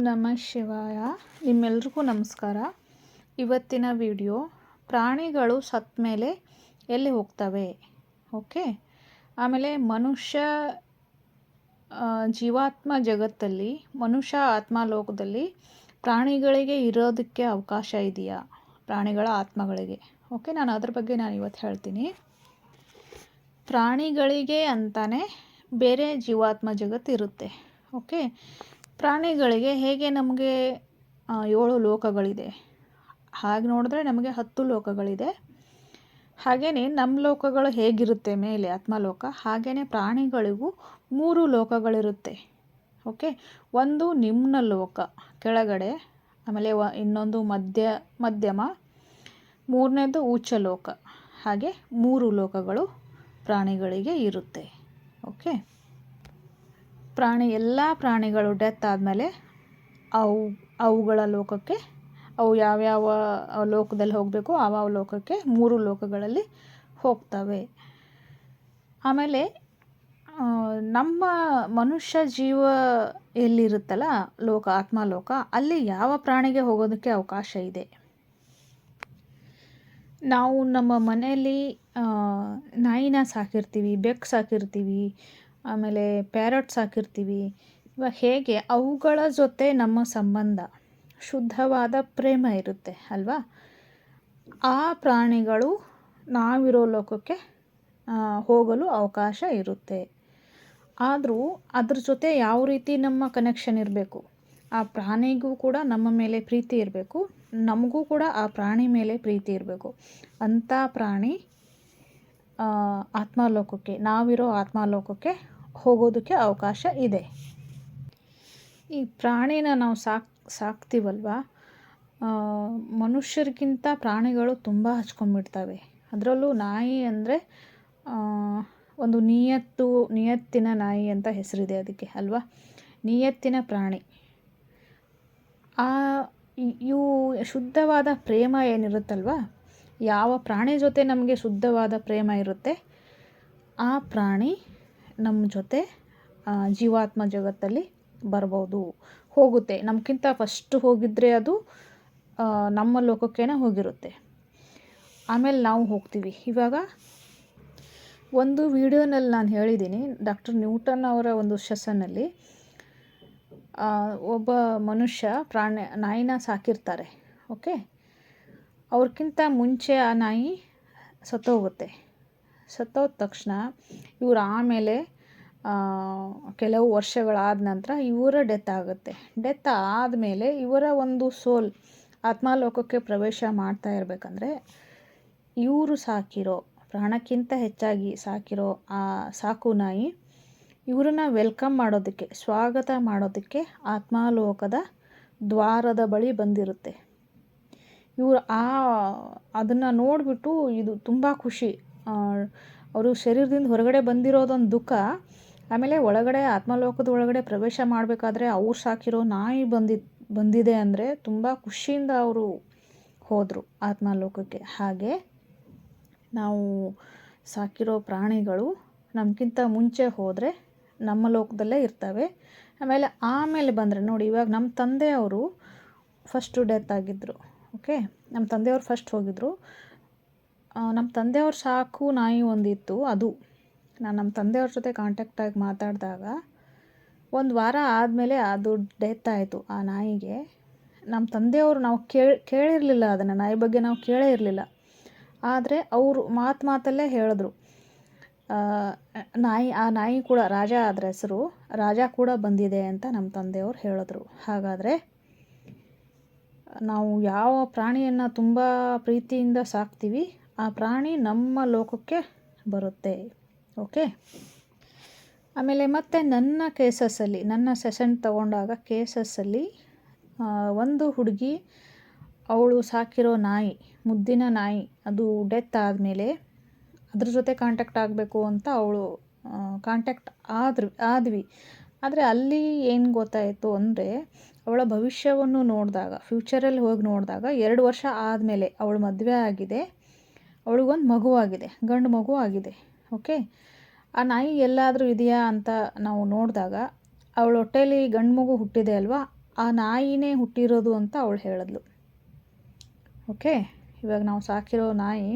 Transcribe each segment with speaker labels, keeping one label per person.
Speaker 1: ನಮಃ ಶಿವಾಯ. ನಿಮ್ಮೆಲ್ರಿಗೂ ನಮಸ್ಕಾರ. ಇವತ್ತಿನ ವಿಡಿಯೋ ಪ್ರಾಣಿಗಳು ಸತ್ತ ಮೇಲೆ ಎಲ್ಲಿ ಹೋಗ್ತವೆ? ಓಕೆ? ಆಮೇಲೆ ಮನುಷ್ಯ ಜೀವಾತ್ಮ ಜಗತ್ತಲ್ಲಿ, ಮನುಷ್ಯ ಆತ್ಮ ಲೋಕದಲ್ಲಿ ಪ್ರಾಣಿಗಳಿಗೆ ಇರೋದಕ್ಕೆ ಅವಕಾಶ ಇದೆಯಾ? ಪ್ರಾಣಿಗಳ ಆತ್ಮಗಳಿಗೆ. ಓಕೆ, ನಾನು ಅದ್ರ ಬಗ್ಗೆ ನಾನು ಇವತ್ತು ಹೇಳ್ತೀನಿ. ಪ್ರಾಣಿಗಳಿಗೆ ಅಂತಾನೆ ಬೇರೆ ಜೀವಾತ್ಮ ಜಗತ್ತು ಇರುತ್ತೆ. ಓಕೆ? ಪ್ರಾಣಿಗಳಿಗೆ ಹೇಗೆ ನಮಗೆ ಏಳು ಲೋಕಗಳಿದೆ. ಹಾಗೆ ನೋಡಿದ್ರೆ ನಮಗೆ ಹತ್ತು ಲೋಕಗಳಿದೆ. ಹಾಗೆಯೇ ನಮ್ಮ ಲೋಕಗಳು ಹೇಗಿರುತ್ತೆ ಮೇಲೆ, ಆತ್ಮಲೋಕ ಹಾಗೆಯೇ ಪ್ರಾಣಿಗಳಿಗೂ ಮೂರು ಲೋಕಗಳಿರುತ್ತೆ. ಓಕೆ? ಒಂದು ನಿಮ್ಮ ಲೋಕ, ಕೆಳಗಡೆ, ಆಮೇಲೆ ವ, ಇನ್ನೊಂದು ಮಧ್ಯ, ಮಧ್ಯಮ, ಮೂರನೇದು ಉಚ್ಚ ಲೋಕ. ಹಾಗೆ ಮೂರು ಲೋಕಗಳು ಪ್ರಾಣಿಗಳಿಗೆ ಇರುತ್ತೆ. ಓಕೆ? ಪ್ರಾಣಿ, ಎಲ್ಲ ಪ್ರಾಣಿಗಳು ಡೆತ್ ಆದಮೇಲೆ ಅವು, ಅವುಗಳ ಲೋಕಕ್ಕೆ, ಅವು ಯಾವ್ಯಾವ ಲೋಕದಲ್ಲಿ ಹೋಗಬೇಕು ಆವ ಲೋಕಕ್ಕೆ, ಮೂರು ಲೋಕಗಳಲ್ಲಿ ಹೋಗ್ತವೆ. ಆಮೇಲೆ ನಮ್ಮ ಮನುಷ್ಯ ಜೀವ ಎಲ್ಲಿರುತ್ತಲ್ಲ, ಲೋಕ, ಆತ್ಮಲೋಕ, ಅಲ್ಲಿ ಯಾವ ಪ್ರಾಣಿಗೆ ಹೋಗೋದಕ್ಕೆ ಅವಕಾಶ ಇದೆ? ನಾವು ನಮ್ಮ ಮನೆಯಲ್ಲಿ ನಾಯಿನ ಸಾಕಿರ್ತೀವಿ, ಬೆಕ್ಕು ಸಾಕಿರ್ತೀವಿ ಆಮೇಲೆ ಪ್ಯಾರಟ್ಸ್ ಹಾಕಿರ್ತೀವಿ. ಇವಾಗ ಹೇಗೆ? ಅವುಗಳ ಜೊತೆ ನಮ್ಮ ಸಂಬಂಧ, ಶುದ್ಧವಾದ ಪ್ರೇಮ ಇರುತ್ತೆ ಅಲ್ವಾ? ಆ ಪ್ರಾಣಿಗಳು ನಾವಿರೋ ಲೋಕಕ್ಕೆ ಹೋಗಲು ಅವಕಾಶ ಇರುತ್ತೆ. ಆದರೂ ಅದ್ರ ಜೊತೆ ಯಾವ ರೀತಿ ನಮ್ಮ ಕನೆಕ್ಷನ್ ಇರಬೇಕು? ಆ ಪ್ರಾಣಿಗೂ ಕೂಡ ನಮ್ಮ ಮೇಲೆ ಪ್ರೀತಿ ಇರಬೇಕು. ನಮಗೂ ಕೂಡ ಆ ಪ್ರಾಣಿ ಮೇಲೆ ಪ್ರೀತಿ ಇರಬೇಕು. ಅಂಥ ಪ್ರಾಣಿ ಆತ್ಮಲೋಕಕ್ಕೆ, ನಾವಿರೋ ಆತ್ಮಲೋಕಕ್ಕೆ ಹೋಗೋದಕ್ಕೆ ಅವಕಾಶ ಇದೆ. ಈ ಪ್ರಾಣಿನ ನಾವು ಸಾಕ್, ಸಾಕ್ತೀವಲ್ವ? ಮನುಷ್ಯರಿಗಿಂತ ಪ್ರಾಣಿಗಳು ತುಂಬ ಹಚ್ಕೊಂಡ್ಬಿಡ್ತವೆ. ಅದರಲ್ಲೂ ನಾಯಿ ಅಂದರೆ ಒಂದು ನಿಯತ್ತು, ನಿಯತ್ತಿನ ನಾಯಿ ಅಂತ ಹೆಸರಿದೆ ಅದಕ್ಕೆ, ಅಲ್ವಾ? ನಿಯತ್ತಿನ ಪ್ರಾಣಿ. ಆ ಇವು ಶುದ್ಧವಾದ ಪ್ರೇಮ ಏನಿರುತ್ತಲ್ವ? ಯಾವ ಪ್ರಾಣಿ ಜೊತೆ ನಮಗೆ ಶುದ್ಧವಾದ ಪ್ರೇಮ ಇರುತ್ತೆ, ಆ ಪ್ರಾಣಿ ನಮ್ಮ ಜೊತೆ ಜೀವಾತ್ಮ ಜಗತ್ತಲ್ಲಿ ಬರ್ಬೋದು. ಹೋಗುತ್ತೆ. ನಮಗಿಂತ ಫಸ್ಟ್ ಹೋಗಿದ್ರೆ ಅದು ನಮ್ಮ ಲೋಕಕ್ಕೇನೆ ಹೋಗಿರುತ್ತೆ. ಆಮೇಲೆ ನಾವು ಹೋಗ್ತೀವಿ. ಇವಾಗ ಒಂದು ವಿಡಿಯೋನಲ್ಲಿ ನಾನು ಹೇಳಿದ್ದೀನಿ ಡಾಕ್ಟರ್ ನ್ಯೂಟನ್ ಅವರ ಒಂದು ಸೆಷನ್ನಲ್ಲಿ ಒಬ್ಬ ಮನುಷ್ಯ ಪ್ರಾಣಿ ನಾಯಿನ ಸಾಕಿರ್ತಾರೆ. ಓಕೆ? ಅವ್ರಿಗಿಂತ ಮುಂಚೆ ಆ ನಾಯಿ ಸತ್ತೋಗುತ್ತೆ. ಸತ್ತೋದ ತಕ್ಷಣ ಇವ್ರು ಆಮೇಲೆ ಕೆಲವು ವರ್ಷಗಳಾದ ನಂತರ ಇವರ ಡೆತ್ ಆಗುತ್ತೆ. ಡೆತ್ ಆದಮೇಲೆ ಇವರ ಒಂದು ಸೋಲ್ ಆತ್ಮಾಲೋಕಕ್ಕೆ ಪ್ರವೇಶ ಮಾಡ್ತಾ ಇರಬೇಕಂದ್ರೆ ಇವರು ಸಾಕಿರೋ, ಪ್ರಾಣಕ್ಕಿಂತ ಹೆಚ್ಚಾಗಿ ಸಾಕಿರೋ ಆ ಸಾಕು ನಾಯಿ ಇವರನ್ನ ವೆಲ್ಕಮ್ ಮಾಡೋದಕ್ಕೆ, ಸ್ವಾಗತ ಮಾಡೋದಕ್ಕೆ ಆತ್ಮಾಲೋಕದ ದ್ವಾರದ ಬಳಿ ಬಂದಿರುತ್ತೆ. ಇವರು ಆ, ಅದನ್ನು ನೋಡಿಬಿಟ್ಟು ಇದು ತುಂಬ ಖುಷಿ. ಅವರು ಶರೀರದಿಂದ ಹೊರಗಡೆ ಬಂದಿರೋದೊಂದು ದುಃಖ, ಆಮೇಲೆ ಒಳಗಡೆ ಆತ್ಮಲೋಕದ ಒಳಗಡೆ ಪ್ರವೇಶ ಮಾಡಬೇಕಾದ್ರೆ ಅವ್ರು ಸಾಕಿರೋ ನಾಯಿ ಬಂದಿ, ಬಂದಿದೆ ಅಂದರೆ ತುಂಬ ಖುಷಿಯಿಂದ ಅವರು ಹೋದರು ಆತ್ಮಲೋಕಕ್ಕೆ. ಹಾಗೆ ನಾವು ಸಾಕಿರೋ ಪ್ರಾಣಿಗಳು ನಮಗಿಂತ ಮುಂಚೆ ಹೋದರೆ ನಮ್ಮ ಲೋಕದಲ್ಲೇ ಇರ್ತವೆ. ಆಮೇಲೆ ಆಮೇಲೆ ಬಂದರೆ ನೋಡಿ, ಇವಾಗ ನಮ್ಮ ತಂದೆಯವರು ಫಸ್ಟು ಡೆತ್ ಆಗಿದ್ದರು ಓಕೆ ನಮ್ಮ ತಂದೆಯವರು ಫಸ್ಟ್ ಹೋಗಿದ್ದರು ನಮ್ಮ ತಂದೆಯವ್ರ ಸಾಕು ನಾಯಿ ಒಂದಿತ್ತು, ಅದು. ನಾನು ನಮ್ಮ ತಂದೆಯವ್ರ ಜೊತೆ ಕಾಂಟ್ಯಾಕ್ಟ್ ಆಗಿ ಮಾತಾಡಿದಾಗ ಒಂದು ವಾರ ಆದಮೇಲೆ ಅದು ಡೆತ್ ಆಯಿತು ಆ ನಾಯಿಗೆ. ನಮ್ಮ ತಂದೆಯವರು ನಾವು ಕೇಳಿ, ಕೇಳಿರಲಿಲ್ಲ ಅದನ್ನು, ನಾಯಿ ಬಗ್ಗೆ ನಾವು ಕೇಳೇ ಇರಲಿಲ್ಲ. ಆದರೆ ಅವರು ಮಾತು ಮಾತಲ್ಲೇ ಹೇಳಿದ್ರು. ನಾಯಿ, ಆ ನಾಯಿ ಕೂಡ ರಾಜ ಅದರ ಹೆಸರು, ರಾಜ ಕೂಡ ಬಂದಿದೆ ಅಂತ ನಮ್ಮ ತಂದೆಯವರು ಹೇಳಿದ್ರು. ಹಾಗಾದರೆ ನಾವು ಯಾವ ಪ್ರಾಣಿಯನ್ನು ತುಂಬ ಪ್ರೀತಿಯಿಂದ ಸಾಕ್ತೀವಿ, ಆ ಪ್ರಾಣಿ ನಮ್ಮ ಲೋಕಕ್ಕೆ ಬರುತ್ತೆ. ಓಕೆ? ಆಮೇಲೆ ಮತ್ತೆ ನನ್ನ ಕೇಸಸ್ಸಲ್ಲಿ, ನನ್ನ ಸೆಷನ್ ತಗೊಂಡಾಗ ಕೇಸಸ್ಸಲ್ಲಿ ಒಂದು ಹುಡುಗಿ ಅವಳು ಸಾಕಿರೋ ನಾಯಿ, ಮುದ್ದಿನ ನಾಯಿ, ಅದು ಡೆತ್ ಆದಮೇಲೆ ಅದ್ರ ಜೊತೆ ಕಾಂಟ್ಯಾಕ್ಟ್ ಆಗಬೇಕು ಅಂತ ಅವಳು ಕಾಂಟ್ಯಾಕ್ಟ್ ಆದ್ರು, ಆದ್ವಿ. ಆದರೆ ಅಲ್ಲಿ ಏನು ಗೊತ್ತಾಯಿತು ಅಂದರೆ ಅವಳ ಭವಿಷ್ಯವನ್ನು ನೋಡಿದಾಗ, ಫ್ಯೂಚರಲ್ಲಿ ಹೋಗಿ ನೋಡಿದಾಗ ಎರಡು ವರ್ಷ ಆದಮೇಲೆ ಅವಳು ಮದುವೆ ಆಗಿದೆ. ಅವಳಿಗೊಂದು ಮಗು ಆಗಿದೆ, ಗಂಡು ಮಗು ಆಗಿದೆ ಓಕೆ ಆ ನಾಯಿ ಎಲ್ಲಾದರೂ ಇದೆಯಾ ಅಂತ ನಾವು ನೋಡಿದಾಗ ಅವಳ ಹೊಟ್ಟೆಯಲ್ಲಿ ಗಂಡು ಮಗು ಹುಟ್ಟಿದೆ ಅಲ್ವಾ? ಆ ನಾಯಿನೇ ಹುಟ್ಟಿರೋದು ಅಂತ ಅವಳು ಹೇಳಿದ್ಲು ಓಕೆ ಇವಾಗ ನಾವು ಸಾಕಿರೋ ನಾಯಿ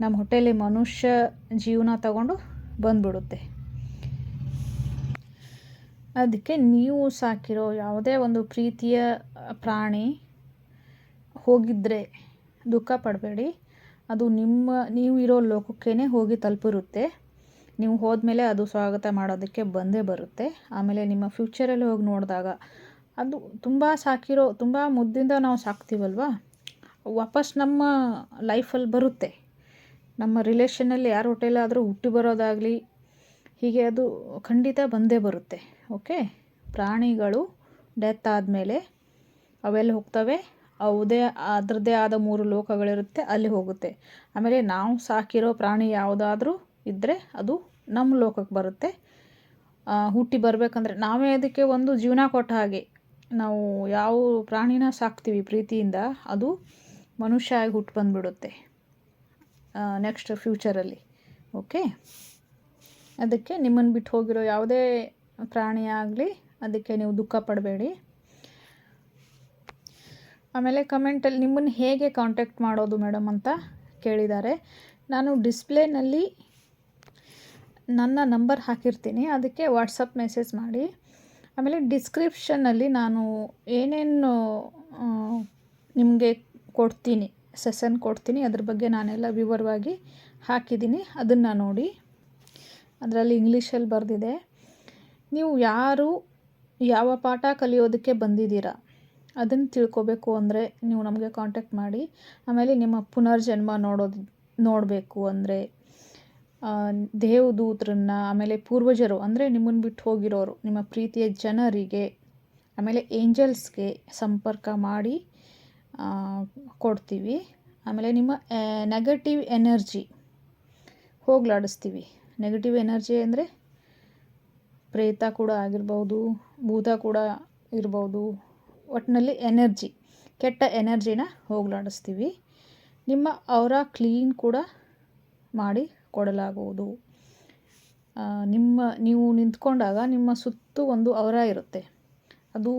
Speaker 1: ನಮ್ಮ ಹೊಟ್ಟೆಯಲ್ಲಿ ಮನುಷ್ಯ ಜೀವನ ತಗೊಂಡು ಬಂದ್ಬಿಡುತ್ತೆ. ಅದಕ್ಕೆ ನೀವು ಸಾಕಿರೋ ಯಾವುದೇ ಒಂದು ಪ್ರೀತಿಯ ಪ್ರಾಣಿ ಹೋಗಿದ್ದರೆ ದುಃಖ ಪಡಬೇಡಿ. ಅದು ನಿಮ್ಮ, ನೀವು ಇರೋ ಲೋಕಕ್ಕೇ ಹೋಗಿ ತಲುಪಿರುತ್ತೆ. ನೀವು ಹೋದ್ಮೇಲೆ ಅದು ಸ್ವಾಗತ ಮಾಡೋದಕ್ಕೆ ಬಂದೇ ಬರುತ್ತೆ. ಆಮೇಲೆ ನಿಮ್ಮ ಫ್ಯೂಚರಲ್ಲಿ ಹೋಗಿ ನೋಡಿದಾಗ ಅದು ತುಂಬ ಸಾಕಿರೋ, ತುಂಬ ಮುದ್ದಿಂದ ನಾವು ಸಾಕ್ತೀವಲ್ವ? ವಾಪಸ್ ನಮ್ಮ ಲೈಫಲ್ಲಿ ಬರುತ್ತೆ. ನಮ್ಮ ರಿಲೇಷನಲ್ಲಿ ಯಾರ ಹೋಟೆಲಾದರೂ ಹುಟ್ಟಿ ಬರೋದಾಗಲಿ ಹೀಗೆ ಅದು ಖಂಡಿತ ಬಂದೇ ಬರುತ್ತೆ, ಓಕೆ? ಪ್ರಾಣಿಗಳು ಡೆತ್ ಆದಮೇಲೆ ಅವೆಲ್ಲ ಹೋಗ್ತವೆ, ಅವುದೇ ಅದರದ್ದೇ ಆದ ಮೂರು ಲೋಕಗಳಿರುತ್ತೆ, ಅಲ್ಲಿ ಹೋಗುತ್ತೆ. ಆಮೇಲೆ ನಾವು ಸಾಕಿರೋ ಪ್ರಾಣಿ ಯಾವುದಾದ್ರೂ ಇದ್ದರೆ ಅದು ನಮ್ಮ ಲೋಕಕ್ಕೆ ಬರುತ್ತೆ. ಹುಟ್ಟಿ ಬರಬೇಕಂದ್ರೆ ನಾವೇ ಅದಕ್ಕೆ ಒಂದು ಜೀವನ ಕೊಟ್ಟ ಹಾಗೆ, ನಾವು ಯಾವ ಪ್ರಾಣಿನ ಸಾಕ್ತೀವಿ ಪ್ರೀತಿಯಿಂದ, ಅದು ಮನುಷ್ಯ ಆಗಿ ಹುಟ್ಟು ಬಂದುಬಿಡುತ್ತೆ ನೆಕ್ಸ್ಟ್ ಫ್ಯೂಚರಲ್ಲಿ ಓಕೆ? ಅದಕ್ಕೆ ನಿಮ್ಮನ್ನು ಬಿಟ್ಟು ಹೋಗಿರೋ ಯಾವುದೇ ಪ್ರಾಣಿ ಆಗಲಿ ಅದಕ್ಕೆ ನೀವು ದುಃಖ ಪಡಬೇಡಿ. ಆಮೇಲೆ ಕಮೆಂಟಲ್ಲಿ ನಿಮ್ಮನ್ನು ಹೇಗೆ ಕಾಂಟ್ಯಾಕ್ಟ್ ಮಾಡೋದು ಮೇಡಮ್ ಅಂತ ಕೇಳಿದ್ದಾರೆ. ನಾನು ಡಿಸ್ಪ್ಲೇನಲ್ಲಿ ನನ್ನ ನಂಬರ್ ಹಾಕಿರ್ತೀನಿ, ಅದಕ್ಕೆ ವಾಟ್ಸಪ್ ಮೆಸೇಜ್ ಮಾಡಿ. ಆಮೇಲೆ ಡಿಸ್ಕ್ರಿಪ್ಷನ್ನಲ್ಲಿ ನಾನು ಏನೇನು ನಿಮಗೆ ಕೊಡ್ತೀನಿ ಸೆಷನ್ ಕೊಡ್ತೀನಿ, ಅದ್ರ ಬಗ್ಗೆ ನಾನೆಲ್ಲ ವಿವರವಾಗಿ ಹಾಕಿದ್ದೀನಿ, ಅದನ್ನು ನೋಡಿ. ಅದರಲ್ಲಿ ಇಂಗ್ಲೀಷಲ್ಲಿ ಬರೆದಿದೆ, ನೀವು ಯಾರು ಯಾವ ಪಾಠ ಕಲಿಯೋದಕ್ಕೆ ಬಂದಿದ್ದೀರಾ ಅದನ್ನು ತಿಳ್ಕೊಬೇಕು ಅಂದರೆ ನೀವು ನಮಗೆ ಕಾಂಟ್ಯಾಕ್ಟ್ ಮಾಡಿ. ಆಮೇಲೆ ನಿಮ್ಮ ಪುನರ್ಜನ್ಮ ನೋಡೋದು, ನೋಡಬೇಕು ಅಂದರೆ ದೇವದೂತರನ್ನ, ಆಮೇಲೆ ಪೂರ್ವಜರು ಅಂದರೆ ನಿಮ್ಮನ್ನು ಬಿಟ್ಟು ಹೋಗಿರೋರು, ನಿಮ್ಮ ಪ್ರೀತಿಯ ಜನರಿಗೆ, ಆಮೇಲೆ ಏಂಜಲ್ಸ್ಗೆ ಸಂಪರ್ಕ ಮಾಡಿ ಕೊಡ್ತೀವಿ. ಆಮೇಲೆ ನಿಮ್ಮ ನೆಗೆಟಿವ್ ಎನರ್ಜಿ ಹೋಗ್ಲಾಡಿಸ್ತೀವಿ. ನೆಗೆಟಿವ್ ಎನರ್ಜಿ ಅಂದರೆ ಪ್ರೇತ ಕೂಡ ಆಗಿರ್ಬೋದು, ಭೂತ ಕೂಡ ಇರ್ಬೋದು. ಒಟ್ಟಿನಲ್ಲಿ ಎನರ್ಜಿ ಕೆಟ್ಟ ಎನರ್ಜಿನ ಹೋಗಲಾಡಿಸ್ತೀವಿ. ನಿಮ್ಮ ಅವರ ಕ್ಲೀನ್ ಕೂಡ ಮಾಡಿ ಕೊಡಲಾಗುವುದು. ನಿಮ್ಮ, ನೀವು ನಿಂತ್ಕೊಂಡಾಗ ನಿಮ್ಮ ಸುತ್ತು ಒಂದು ಅವರ ಇರುತ್ತೆ. ಅದು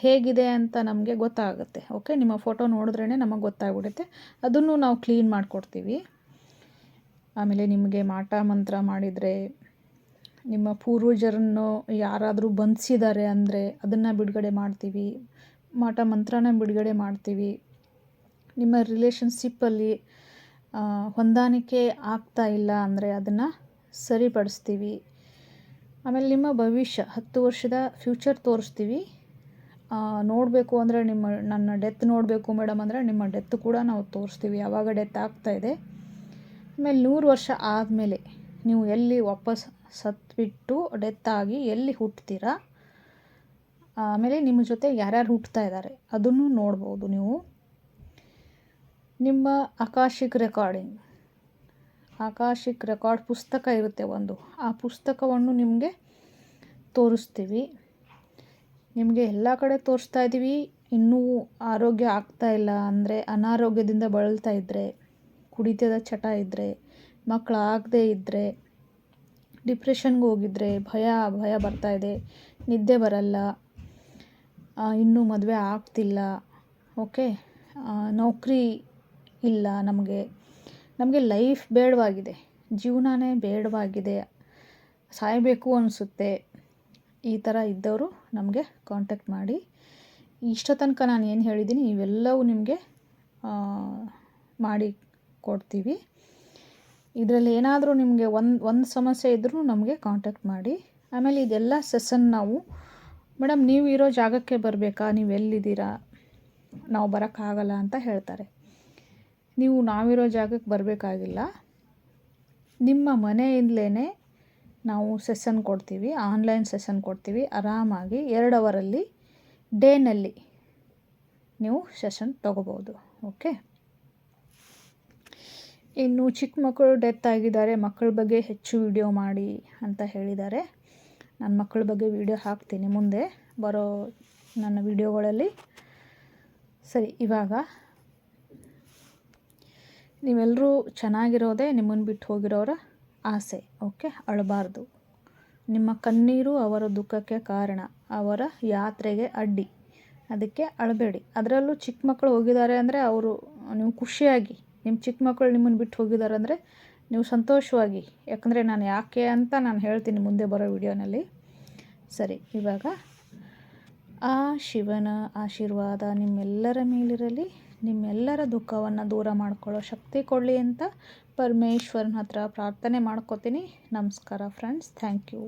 Speaker 1: ಹೇಗಿದೆ ಅಂತ ನಮಗೆ ಗೊತ್ತಾಗುತ್ತೆ ಓಕೆ ನಿಮ್ಮ ಫೋಟೋ ನೋಡಿದ್ರೇ ನಮಗೆ ಗೊತ್ತಾಗ್ಬಿಡುತ್ತೆ. ಅದನ್ನು ನಾವು ಕ್ಲೀನ್ ಮಾಡಿಕೊಡ್ತೀವಿ. ಆಮೇಲೆ ನಿಮಗೆ ಮಾಟ ಮಂತ್ರ ಮಾಡಿದರೆ, ನಿಮ್ಮ ಪೂರ್ವಜರನ್ನು ಯಾರಾದರೂ ಬಂಧಿಸಿದ್ದಾರೆ ಅಂದರೆ ಅದನ್ನು ಬಿಡುಗಡೆ ಮಾಡ್ತೀವಿ, ಮಾಟ ಮಂತ್ರನ ಬಿಡುಗಡೆ ಮಾಡ್ತೀವಿ. ನಿಮ್ಮ ರಿಲೇಷನ್ಶಿಪ್ಪಲ್ಲಿ ಹೊಂದಾಣಿಕೆ ಆಗ್ತಾ ಇಲ್ಲ ಅಂದರೆ ಅದನ್ನು ಸರಿಪಡಿಸ್ತೀವಿ. ಆಮೇಲೆ ನಿಮ್ಮ ಭವಿಷ್ಯ, ಹತ್ತು ವರ್ಷದ ಫ್ಯೂಚರ್ ತೋರಿಸ್ತೀವಿ. ನೋಡಬೇಕು ಅಂದರೆ ನಿಮ್ಮ, ನನ್ನ ಡೆತ್ ನೋಡಬೇಕು ಮೇಡಮ್ ಅಂದರೆ ನಿಮ್ಮ ಡೆತ್ ಕೂಡ ನಾವು ತೋರಿಸ್ತೀವಿ. ಯಾವಾಗ ಡೆತ್ ಆಗ್ತಾಯಿದೆ ಆಮೇಲೆ ನೂರು ವರ್ಷ ಆದಮೇಲೆ ನೀವು ಎಲ್ಲಿ ವಾಪಸ್ ಸತ್ಬಿಟ್ಟು ಆಗಿ ಎಲ್ಲಿ ಹುಟ್ತೀರ? ಆಮೇಲೆ ನಿಮ್ಮ ಜೊತೆ ಯಾರ್ಯಾರು ಹುಟ್ತಾ ಇದ್ದಾರೆ ಅದನ್ನು ನೋಡ್ಬೋದು ನೀವು. ನಿಮ್ಮ ಆಕಾಶಿಕ್ ರೆಕಾರ್ಡಿಂಗ್ ಆಕಾಶಿಕ್ ರೆಕಾರ್ಡ್ ಪುಸ್ತಕ ಇರುತ್ತೆ ಒಂದು. ಆ ಪುಸ್ತಕವನ್ನು ನಿಮಗೆ ತೋರಿಸ್ತೀವಿ. ನಿಮಗೆ ಎಲ್ಲ ಕಡೆ ತೋರಿಸ್ತಾ ಇದ್ದೀವಿ ಇನ್ನೂ ಆರೋಗ್ಯ ಆಗ್ತಾ ಇಲ್ಲ ಅಂದರೆ ಅನಾರೋಗ್ಯದಿಂದ ಬಳಲ್ತಾ ಇದ್ದರೆ ಕುಡಿತದ ಚಟ ಇದ್ದರೆ ಮಕ್ಕಳಾಗದೇ ಇದ್ದರೆ ಡಿಪ್ರೆಷನ್ಗೆ ಹೋಗಿದ್ರೆ ಭಯ ಭಯ ಬರ್ತಾ ಇದೆ. ನಿದ್ದೆ ಬರಲ್ಲ. ಇನ್ನೂ ಮದುವೆ ಆಗ್ತಿಲ್ಲ. ಓಕೆ? ನೌಕರಿ ಇಲ್ಲ ನಮಗೆ. ನಮಗೆ ಲೈಫ್ ಬೇಡವಾಗಿದೆ. ಜೀವನನೇ ಬೇಡವಾಗಿದೆ. ಸಾಯಬೇಕು ಅನಿಸುತ್ತೆ. ಈ ಥರ ಇದ್ದವರು ನಮಗೆ ಕಾಂಟ್ಯಾಕ್ಟ್ ಮಾಡಿ. ಇಷ್ಟ ತನಕ ನಾನು ಏನು ಹೇಳಿದ್ದೀನಿ, ಇವೆಲ್ಲವೂ ನಿಮಗೆ ಮಾಡಿ ಕೊಡ್ತೀವಿ. ಇದರಲ್ಲಿ ಏನಾದರೂ ನಿಮಗೆ ಒಂದು ಒಂದು ಸಮಸ್ಯೆ ಇದ್ದರೂ ನಮಗೆ ಕಾಂಟ್ಯಾಕ್ಟ್ ಮಾಡಿ. ಆಮೇಲೆ ಇದೆಲ್ಲ ಸೆಸನ್ ನಾವು, ಮೇಡಮ್, ನೀವು ಇರೋ ಜಾಗಕ್ಕೆ ಬರಬೇಕಾ? ನೀವು ಎಲ್ಲಿದ್ದೀರಾ? ನಾವು ಬರೋಕ್ಕಾಗಲ್ಲ ಅಂತ ಹೇಳ್ತಾರೆ. ನೀವು ನಾವಿರೋ ಜಾಗಕ್ಕೆ ಬರಬೇಕಾಗಿಲ್ಲ. ನಿಮ್ಮ ಮನೆಯಿಂದಲೇ ನಾವು ಸೆಷನ್ ಕೊಡ್ತೀವಿ ಆನ್ಲೈನ್ ಸೆಷನ್ ಕೊಡ್ತೀವಿ. ಆರಾಮಾಗಿ ಎರಡು ಅವರಲ್ಲಿ ಡೇನಲ್ಲಿ ನೀವು ಸೆಷನ್ ತೊಗೋಬೋದು. ಓಕೆ? ಇನ್ನು ಚಿಕ್ಕ ಮಕ್ಕಳು ಡೆತ್ ಆಗಿದ್ದಾರೆ, ಮಕ್ಕಳ ಬಗ್ಗೆ ಹೆಚ್ಚು ವಿಡಿಯೋ ಮಾಡಿ ಅಂತ ಹೇಳಿದ್ದಾರೆ. ನನ್ನ ಮಕ್ಕಳ ಬಗ್ಗೆ ವಿಡಿಯೋ ಹಾಕ್ತೀನಿ ಮುಂದೆ, ಬರೋ ನನ್ನ ವಿಡಿಯೋಗಳಲ್ಲಿ. ಸರಿ, ಇವಾಗ. ನೀವೆಲ್ಲರೂ ಚೆನ್ನಾಗಿರೋದೇ ನಿಮ್ಮನ್ನು ಬಿಟ್ಟು ಹೋಗಿರೋರ ಆಸೆ, ಓಕೆ? ಅಳಬಾರ್ದು. ನಿಮ್ಮ ಕಣ್ಣೀರು ಅವರ ದುಃಖಕ್ಕೆ ಕಾರಣ, ಅವರ ಯಾತ್ರೆಗೆ ಅಡ್ಡಿ. ಅದಕ್ಕೆ ಅಳಬೇಡಿ. ಅದರಲ್ಲೂ ಚಿಕ್ಕ ಮಕ್ಕಳು ಹೋಗಿದ್ದಾರೆ ಅಂದರೆ ಅವರು, ನೀವು ಖುಷಿಯಾಗಿ ನಿಮ್ಮ ಚಿಕ್ಕ ಮಕ್ಕಳು ನಿಮ್ಮನ್ನು ಬಿಟ್ಟು ಹೋಗಿದ್ದಾರೆ ಅಂದರೆ ನೀವು ಸಂತೋಷವಾಗಿ, ಯಾಕಂದರೆ ನಾನು ಯಾಕೆ ಅಂತ ನಾನು ಹೇಳ್ತೀನಿ ಮುಂದೆ ಬರೋ ವಿಡಿಯೋನಲ್ಲಿ. ಸರಿ, ಇವಾಗ ಆ ಶಿವನ ಆಶೀರ್ವಾದ ನಿಮ್ಮೆಲ್ಲರ ಮೇಲಿರಲಿ, ನಿಮ್ಮೆಲ್ಲರ ದುಃಖವನ್ನು ದೂರ ಮಾಡ್ಕೊಳ್ಳೋ ಶಕ್ತಿ ಕೊಡಲಿ ಅಂತ ಪರಮೇಶ್ವರನ ಹತ್ರ ಪ್ರಾರ್ಥನೆ ಮಾಡ್ಕೋತೀನಿ. ನಮಸ್ಕಾರ ಫ್ರೆಂಡ್ಸ್ ಥ್ಯಾಂಕ್ ಯು